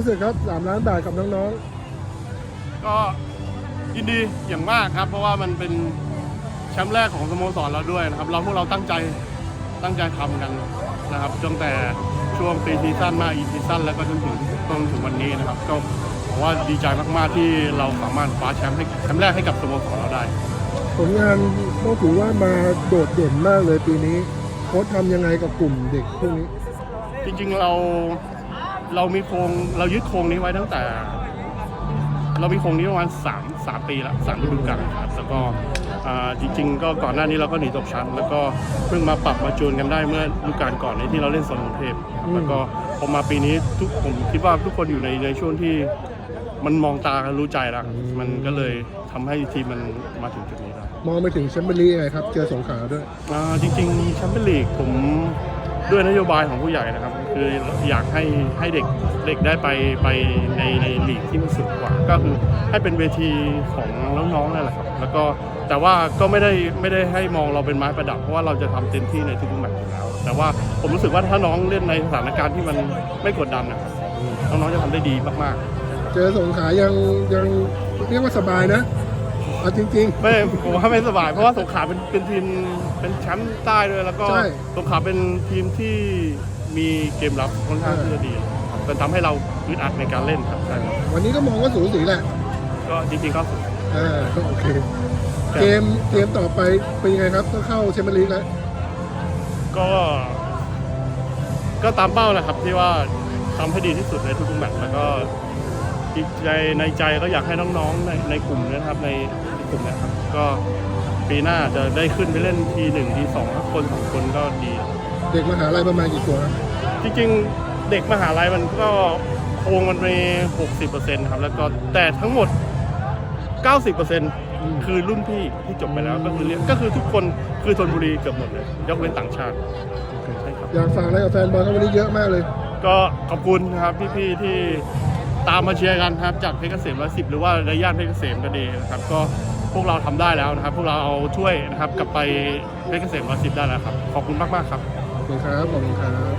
รู้สึกครับสามล้านบาทกับน้องก็ยินดีอย่างมากครับ เพราะว่ามันเป็นแชมป์แรกของสโมสรเราด้วยนะครับ เราพวกเราตั้งใจตั้งใจทำกันนะครับตั้งแต่ช่วงปีซีซั่นมาอีซีซั่นแล้วก็จนถึงจนถึงวันนี้นะครับ ก็ผมว่าดีใจมากๆที่เราสามารถคว้าแชมป์ให้แชมป์แรกให้กับสโมสรเราได้ๆผลงานต้องถือว่ามาโดดเด่นมากเลยปีนี้โค้ชทำยังไงกับกลุ่มเด็กพวกนี้ จริงๆเรา เรามีโครงเรายึดโครงนี้ไว้ตั้งแต่ เรามีโครงนี้ประมาณสามสามปีละสามฤดูกาลครับแล้วก็อ่าจริง ๆ ก็ก่อนหน้านี้เราก็หนีตกชั้น แล้วก็เพิ่งมาปรับมาจูนกันได้เมื่อฤดูกาลก่อนในที่เราเล่นโซนกรุงเทพครับอืมแล้วก็พอมาปีนี้ทุกผมคิดว่าทุกคนอยู่ในในช่วงที่มันมองตากันรู้ใจแล้วมันก็เลยทำให้ทีมมันมาถึงจุดนี้ได้ มองไปถึงแชมเปี้ยนลีกยังไงครับ เจอสงขลาด้วย อ่าจริงๆแชมเปี้ยนลีกผม ด้วยนโยบายของผู้ใหญ่นะครับ คืออยากให้ให้เด็กเด็กได้ไปไปในในหลีกที่มันสุดกว่า ก็คือให้เป็นเวทีของน้องๆนั่นแหละครับแล้วก็แต่ว่าก็ไม่ได้ไม่ได้ให้มองเราเป็นไม้ประดับ เพราะว่าเราจะทำเต็มที่ในทุกๆแมตช์อยู่แล้ว แต่ว่าผมรู้สึกว่าถ้าน้องเล่นในสถานการณ์ที่มันไม่กดดันนะครับน้องๆจะทำได้ดีมากๆ เจอสงขายังยังเรียกว่าสบายนะ เอาจริง ไม่ผมว่าไม่สบายเพราะว่าสงขลาเป็นเป็นทีมเป็นแชมป์ใต้ด้วยแล้วก็ใช่สงขลาเป็นทีมที่มีเกมรับค่อนข้างเออ ที่จะดีเป็นทำให้เราอึดอัดในการเล่นครับใช่ครับๆ วันนี้ก็มองว่าสูสีแหละก็จริงๆก็สุดอ่าโอเค เกมเกมต่อไปเป็นยังไงครับต้องเข้าแชมเปี้ยนลีกแล้ว ก็ ก็ตามเป้าแหละครับที่ว่าทำให้ดีที่สุดในทุกๆแมตช์แล้วก็ จิตใจในใจก็อยากให้น้องๆในในกลุ่มเนะครับในในกลุ่มเนะครับ ก็ปีหน้าจะได้ขึ้นไปเล่นทีหนึ่งทีสองถ้าคนสองคนก็ดี เด็กมหาลัยประมาณกี่ตัวครับจริงๆเด็กมหาลัยมันก็โครงมันมี60%ครับ แล้วก็แต่ทั้งหมด90%คือรุ่นพี่ที่จบไปแล้วก็คือเรียกก็คือทุกคนคือธนบุรีเกือบหมดเลยยกเว้นต่างชาติใช่ครับอยากฝากอะไรกับแฟนบอลครับวันนี้เยอะมากเลย ก็ขอบคุณนะครับพี่ๆที่ ตามมาเชียร์กันครับจากเพชรเกษมร้อยสิบหรือว่าระย่านเพชรเกษมก็ดีนะครับก็พวกเราทำได้แล้วนะครับ พวกเราเอาช่วยนะครับกลับไปเพชรเกษมร้อยสิบได้แล้วครับ ขอบคุณมากมากครับขอบคุณครับขอบคุณครับ